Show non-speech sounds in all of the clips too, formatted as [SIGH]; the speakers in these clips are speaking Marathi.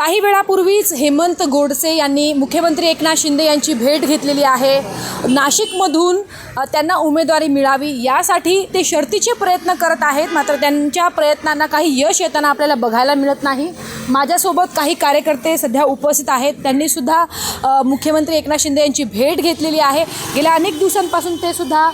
काही वेळापूर्वीच हेमंत गोडसे यांनी मुख्यमंत्री एकनाथ शिंदे यांची भेट घेतलेली आहे. नाशिकमधून त्यांना उमेदवारी मिळावी यासाठी ते शर्तीचे प्रयत्न करत आहेत मात्र त्यांच्या प्रयत्नांना काही यश येताना आपल्याला बघायला मिळत नाही. माझ्यासोबत काही कार्यकर्ते सध्या उपस्थित आहेत. त्यांनीसुद्धा मुख्यमंत्री एकनाथ शिंदे यांची भेट घेतलेली आहे. गेल्या अनेक दिवसांपासून ते सुद्धा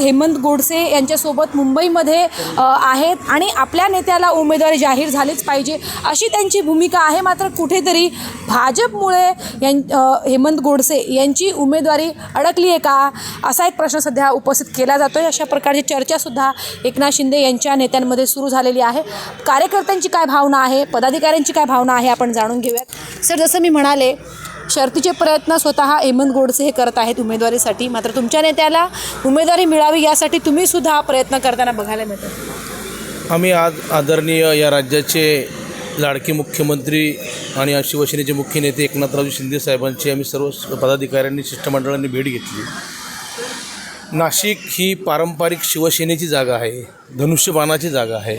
हेमंत गोडसे यांच्यासोबत मुंबईमध्ये आहेत आणि आपल्या नेत्याला उमेदवारी जाहीर झालीच पाहिजे अशी त्यांची भूमिका आहे. मात्र कुठेतरी भाजपमुळे यां हेमंत गोडसे यांची उमेदवारी अडकली आहे का? असा एक प्रश्न सध्या उपस्थित केला जातो आहे अशा प्रकारची चर्चासुद्धा एकनाथ शिंदे यांच्या नेत्यांमध्ये सुरू झालेली आहे. कार्यकर्त्यांची काय भावना आहे? पदाधिकाऱ्यांची काय भावना आहे? आपण जाणून घेऊयात. सर जसं मी म्हणाले शर्तीचे प्रयत्न स्वतः हेमंत गोडसे हे करत आहेत उमेदवारीसाठी. मात्र तुमच्या नेत्याला उमेदवारी मिळावी यासाठी तुम्ही सुद्धा प्रयत्न करताना बघायला मिळतात. आम्ही आज आदरणीय या राज्याचे लाडके मुख्यमंत्री आणि शिवसेनेचे मुख्य नेते एकनाथरावजी शिंदे साहेबांची आम्ही सर्व पदाधिकाऱ्यांनी शिष्टमंडळांनी भेट घेतली. नाशिक ही पारंपरिक शिवसेनेची जागा आहे धनुष्यबाणाची जागा आहे.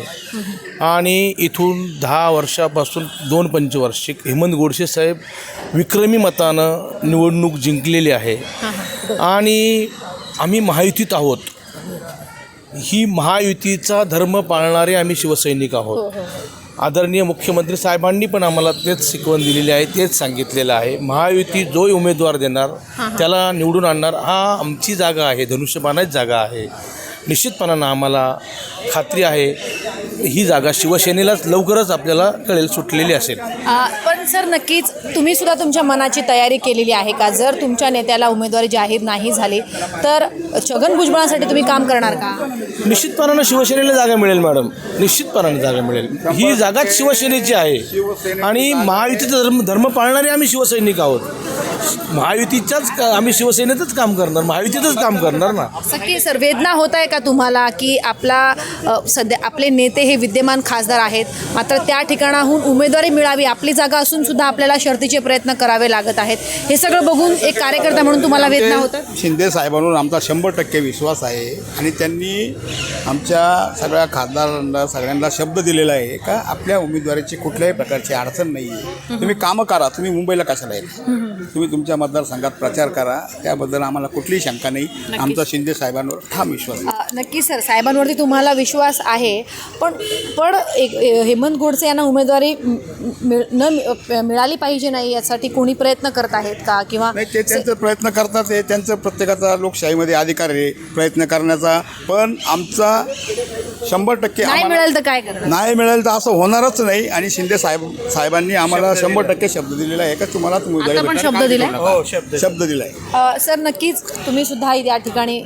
आणि इथून दहा वर्षापासून दोन पंचवार्षिक हेमंत गोडसे साहेब विक्रमी मतानं निवडणूक जिंकलेली आहे. आणि आम्ही महायुतीत आहोत. ही महायुतीचा धर्म पाळणारे आम्ही शिवसैनिक आहोत. आदरणीय मुख्यमंत्री साहेबांनी पण आम्हाला तेच शिकवण दिलेली आहे तेच सांगितलेलं आहे. महायुती जो उमेदवार देणार त्याला निवडून आणणार हा आमची जागा आहे धनुष्यबाणाची जागा आहे. निश्चितपणानं आम्हाला खात्री आहे ही जागा शिवसेनेलाच लवकरच आपल्याला कळेल सुटलेली असेल. पण सर नक्कीच तुम्ही सुद्धा तुमच्या मनाची तयारी केलेली आहे का? जर तुमच्या नेत्याला उमेदवारी जाहीर नाही झाली तर छगन भुजबळांसाठी तुम्ही काम करणार का? निश्चितपणानं शिवसेनेला जागा मिळेल मॅडम. निश्चितपणानं जागा मिळेल. ही जागाच शिवसेनेची आहे. आणि महायुतीचा धर्म धर्म पाळणारे आम्ही शिवसैनिक आहोत. महायुतीच्याच आम्ही शिवसेनेतच काम करणार महायुतीतच काम करणार ना. सर वेदना होत आहे का तुम्हाला की आपला सध्या आपले नेते हे विद्यमान खासदार आहेत मात्र त्या ठिकाणाहून उमेदवारी मिळावी आपली जागा असून सुद्धा आपल्याला शर्तीचे प्रयत्न करावे लागत आहेत. हे सगळं बघून एक कार्यकर्ता म्हणून तुम्हाला वेदना होतात? शिंदे साहेबांवर आमचा शंभर टक्के विश्वास आहे आणि त्यांनी आमच्या सगळ्या खासदारांना सगळ्यांना शब्द दिलेला आहे का आपल्या उमेदवारीची कुठल्याही प्रकारची अडचण नाही आहे तुम्ही कामं करा तुम्ही मुंबईला कशाला येत तुम्ही तुमच्या मतदारसंघात प्रचार करा त्याबद्दल आम्हाला कुठलीही शंका नाही. आमचा शिंदे साहेबांवर ठाम विश्वास नक्की सर साहेबांवरती तुम्हाला विश्वास आहे. पण पण एक हेमंत गोडसे यांना उमेदवारी मिळ न मि- मिळाली पाहिजे नाही यासाठी कोणी प्रयत्न करत आहेत का? किंवा नाही ते त्यांचं प्रयत्न करतात ते त्यांचं प्रत्येकाचा लोकशाहीमध्ये अधिकार आहे प्रयत्न करण्याचा. पण आमचा शंभर टक्के नाही आम्हाला- मिळालं तर काय करणार? नाही मिळेल तर असं होणारच नाही. आणि शिंदे साहेब साहेबांनी आम्हाला शंभर टक्के शब्द दिलेला आहे. का तुम्हाला उमेदवारी आता पण भेटणार, शब्द दिलाय? शब्द दिलाय. सर नक्कीच तुम्ही सुद्धा या ठिकाणी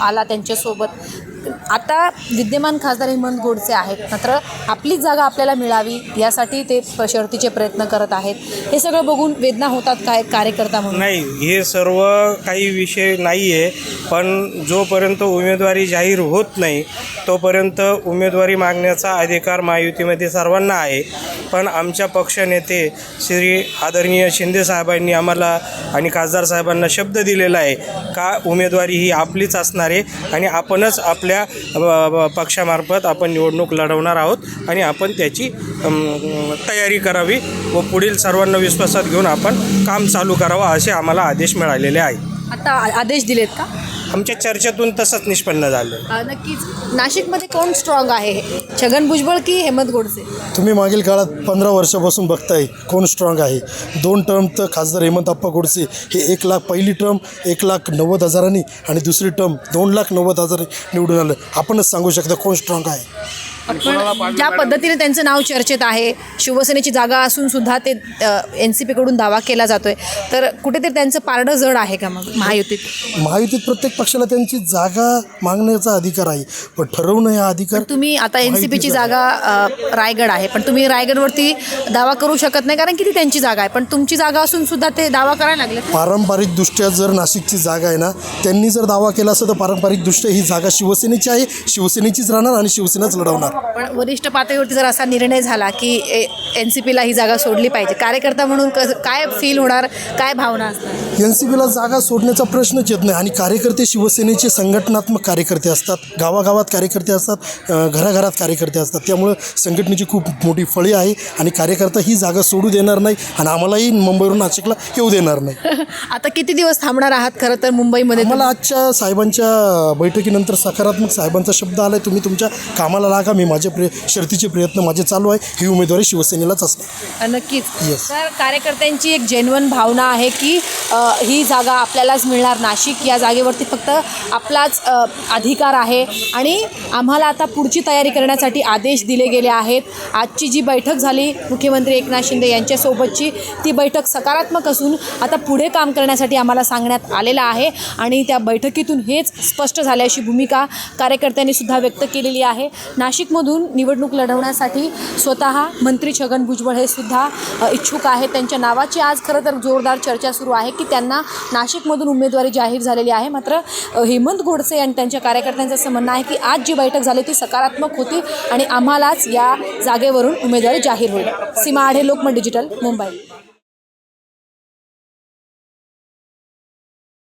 आला सोबत. आता विद्यमान खासदार हेमंत गोडसे आहेत. मात्र आपलीच जागा आपल्याला मिळावी यासाठी ते शर्तीचे प्रयत्न करत आहेत. हे सगळं बघून वेदना होतात काय कार्यकर्ता म्हणून? नाही हे सर्व काही विषय नाही आहे पण जोपर्यंत उमेदवारी जाहीर होत नाही तोपर्यंत उमेदवारी मागण्याचा अधिकार महायुतीमध्ये सर्वांना आहे. पण आमच्या पक्षनेते श्री आदरणीय शिंदे साहेबांनी आम्हाला आणि खासदार साहेबांना शब्द दिलेला आहे का उमेदवारी ही आपलीच असणार आहे आणि आपणच आपल्या आपल्या पक्षामार्फत आपण निवडणूक लढवणार आहोत आणि आपण त्याची तयारी करावी व पुढील सर्वांना विश्वासात घेऊन आपण काम चालू करावं असे आम्हाला आदेश मिळालेले आहे. आता आदेश दिलेत का? आमच्या चर्चेतून तसंच निष्पन्न झालं. अ, नक्कीच. नाशिकमध्ये कोण स्ट्रॉंग आहे? छगन भुजबळ की हेमंत गोडसे? तुम्ही मागील काळात पंधरा वर्षापासून बघताय कोण स्ट्रॉंग आहे. दोन टर्म तर खासदार हेमंत आप्पा गोडसे. हे एक लाख पहिली टर्म एक लाख नव्वद हजारांनी आणि दुसरी टर्म दोन लाख नव्वद हजार निवडून आलं. आपणच सांगू शकता कोण स्ट्रॉंग आहे. पण ज्या पद्धतीने त्यांचं नाव चर्चेत आहे शिवसेनेची जागा असून सुद्धा ते एन सी पीकडून दावा केला जातोय. तर कुठेतरी त्यांचं पारडं जड आहे का मग महायुतीत? महायुतीत प्रत्येक पक्षाला त्यांची जागा मागण्याचा अधिकार आहे. पण ठरवणं हा अधिकार तुम्ही आता एन सी पीची जागा रायगड आहे. पण तुम्ही रायगडवरती दावा करू शकत नाही कारण की ती त्यांची जागा आहे? पण तुमची जागा असून सुद्धा ते दावा करायला लागले पारंपरिकदृष्ट्या जर नाशिकची जागा आहे ना त्यांनी जर दावा केला असता तर पारंपरिकदृष्ट्या ही जागा शिवसेनेची आहे. शिवसेनेचीच राहणार आणि शिवसेनाच लढवणार. पण वरिष्ठ पातळीवरती जर असा निर्णय झाला की ए, एन सी पीला ही जागा सोडली पाहिजे. कार्यकर्ता म्हणून कसं काय फील होणार काय भावना एन सी बीला जागा सोडण्याचा प्रश्नच येत नाही आणि कार्यकर्ते शिवसेनेचे संघटनात्मक कार्यकर्ते असतात गावागावात कार्यकर्ते असतात अ, घराघरात कार्यकर्ते असतात. त्यामुळं संघटनेची खूप मोठी फळी आहे आणि कार्यकर्ता ही जागा सोडू देणार नाही आणि आम्हालाही मुंबईवरून नाशिकला येऊ देणार नाही. [LAUGHS] आता किती दिवस थांबणार आहात खरं तर मुंबईमध्ये मला आजच्या साहेबांच्या बैठकीनंतर सकारात्मक साहेबांचा शब्द आला आहे तुम्ही तुमच्या कामाला लागा मी माझे प्रय शर्तीचे प्रयत्न माझे चालू आहे ही उमेदवारी असणार नक्कीच Yes. तर कार्यकर्त्यांची एक जेन्युन भावना आहे की ही जागा आपल्यालाच मिळणार नाशिक. या जागेवरती फक्त आपलाच अधिकार आहे. आणि आम्हाला आता पुढची तयारी करण्यासाठी आदेश दिले गेले आहेत. आजची जी बैठक झाली मुख्यमंत्री एकनाथ शिंदे यांच्यासोबतची ती बैठक सकारात्मक असून आता पुढे काम करण्यासाठी आम्हाला सांगण्यात आलेलं आहे. आणि त्या बैठकीतून हेच स्पष्ट झाले अशी भूमिका कार्यकर्त्यांनी सुद्धा व्यक्त केलेली आहे. नाशिकमधून निवडणूक लढवण्यासाठी स्वतः मंत्री छगन भुजबळ हे सुद्धा इच्छुक आहेत. त्यांच्या नावाची आज खरं तर जोरदार चर्चा सुरू आहे. की त्यांना नाशिकमधून उमेदवारी जाहीर झालेली आहे. मात्र हेमंत गोडसे आणि त्यांच्या कार्यकर्त्यांचं असं म्हणणं आहे की आज जी बैठक झाली ती सकारात्मक होती आणि आम्हालाच या जागेवरून उमेदवारी जाहीर होईल. सीमा आढे लोकमत डिजिटल मुंबई.